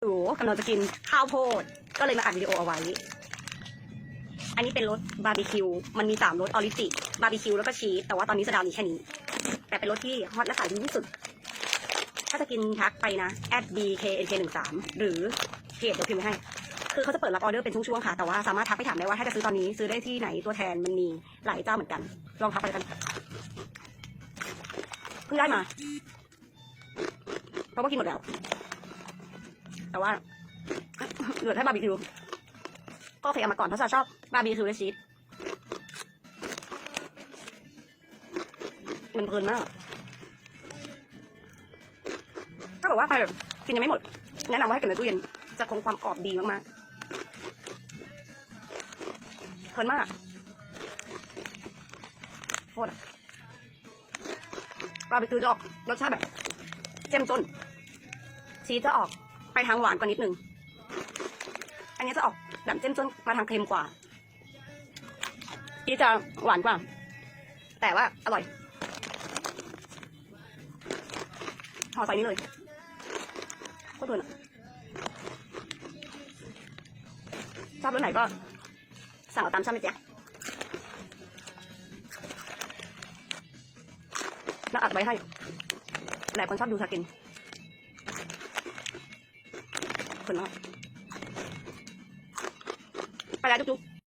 หนูกำลังจะกินข้าวโพด ก็เลยมาอัดวิดีโอเอาไว้ อันนี้เป็นรสบาร์บีคิว มันมีสามรสออริจิบาร์บีคิวแล้วก็ชีส แต่ว่าตอนนี้สดาวมีแค่นี้ แต่เป็นรสที่ฮอตและขายดีที่สุด ถ้าจะกินทักไปนะ @bknk13 หรือเพจเดี๋ยวพิมพ์ให้ คือเขาจะเปิดรับออเดอร์เป็นช่วงๆค่ะ แต่ว่าสามารถทักไปถามได้ว่าถ้าจะซื้อตอนนี้ซื้อได้ที่ไหนตัวแทนมันมีหลายเจ้าเหมือนกัน ลองทักไปกัน เพิ่งได้มา เพราะว่ากินหมดแล้ว แต่ว่าเหลือแค่บาร์บีคิวก็เคยเอามาก่อนเพราะชอบบาร์บีคิวและชีสมันเพลินมากก็บอกว่าใครแบบกินยังไม่หมด แนะนำว่าให้เก็บในตู้เย็นจะคงความกรอบดีมากๆเพลินมากโคตรบาร์บีคิวจะออกรสชาติแบบเจ้มจนชีสจะออก ไปทางหวานกว่านิดนึง อันนี้จะออกแบบเจ้มจนมาทางเค็มกว่าชีสจะหวานกว่า แต่ว่าอร่อยห่อใส่นี้เลยโคตรเพลินะชอบรสไหนก็สั่งเอาตามชอบไหมจ๊ะแล้วอัดไว้ให้หลายคนชอบดูสกิน ปแล้วจุ๊บ